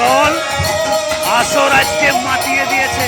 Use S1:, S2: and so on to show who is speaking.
S1: দল আসর আজকে মাতিয়ে দিয়েছে।